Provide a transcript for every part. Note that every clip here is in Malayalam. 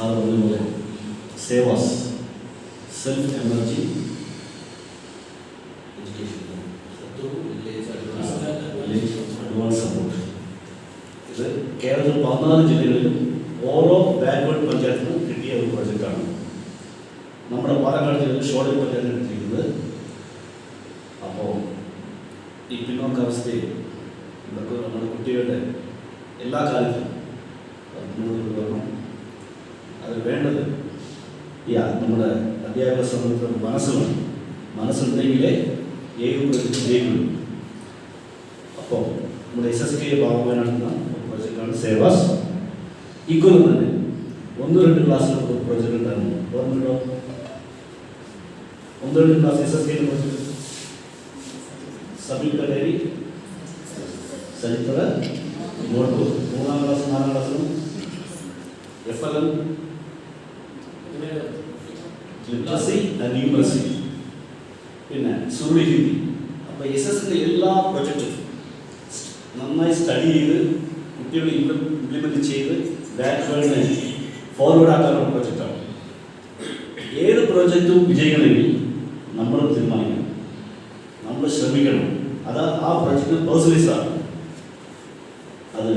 സാർ പറഞ്ഞതുപോലെ SEVAS self energy education advance support ഇത് കേരളത്തിൽ പതിനാല് ജില്ലകളിലും ഓരോ ബാക്ക്വേർഡ് പഞ്ചായത്തിനും കിട്ടിയ ഒരു പ്രൊജക്റ്റാണ് നമ്മുടെ പാലക്കാട് ജില്ലയിൽ ഷോളി പഞ്ചായത്തിന് എടുത്തിരിക്കുന്നത് അപ്പോൾ ഈ പിന്നോക്കാവസ്ഥയിൽ ഇതൊക്കെ നമ്മുടെ കുട്ടികളുടെ എല്ലാ കാലത്തും അത് വേണ്ടത്. ഈ നമ്മുടെ അധ്യാപക സമൂഹത്തിന് മനസ്സുമാണ്. മനസ്സുണ്ടെങ്കിലേ ഏത് പ്രൊജക്റ്റ് ജയിക്കുള്ളൂ. അപ്പോൾ നമ്മുടെ എസ് എസ് കെ ഭാഗമായി നടത്തുന്ന പ്രോജക്റ്റാണ് സേവാസ്. ഇക്കൊല്ലം തന്നെ ഒന്ന് രണ്ട് ക്ലാസ്സിൽ ഒരു പ്രൊജക്റ്റ് ഉണ്ടായിരുന്നു ഓർമ്മയുണ്ടോ ഒന്ന് രണ്ട് class S S K project സംയുക്ത ഡയറി ചരിത്ര മൂന്നാം ക്ലാസ് നാലാം ക്ലാസ്സിലും F L M. Literacy and numeracy പിന്നെ സുരുളി ഹിന്ദി അപ്പോൾ എസ് എസിൻ്റെ എല്ലാ പ്രൊജക്റ്റും നന്നായി സ്റ്റഡി ചെയ്ത് കുട്ടികൾ ഇംപ്ലിമെൻറ്റ് ചെയ്ത് ബാക്ക്വേഡിനെ ഫോർവേഡ് ആക്കാനുള്ള പ്രൊജക്റ്റാണ് ഏത് പ്രൊജക്റ്റും വിജയിക്കണമെങ്കിൽ നമ്മൾ തീരുമാനിക്കണം നമ്മൾ ശ്രമിക്കണം അത് ആ പ്രൊജക്റ്റ് പേഴ്സണലൈസ് ആണ് അത്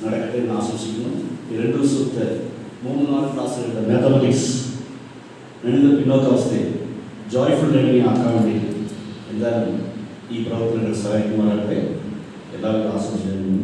നടക്കട്ടെ എന്ന് ആശംസിക്കുന്നു ഈ രണ്ട് ദിവസത്തെ മൂന്ന് നാല് ക്ലാസ്സുകളുടെ മാത്തമാറ്റിക്സ് ഗണിത പിന്നോക്കാവസ്ഥയെ ജോയ്ഫുൾ ലേണിംഗ് ആക്കാൻ വേണ്ടി എല്ലാവരും ഈ പ്രവർത്തനങ്ങൾ സഹായിക്കുമാറാകട്ടെ. എല്ലാവരും ആശംസിക്കുന്നു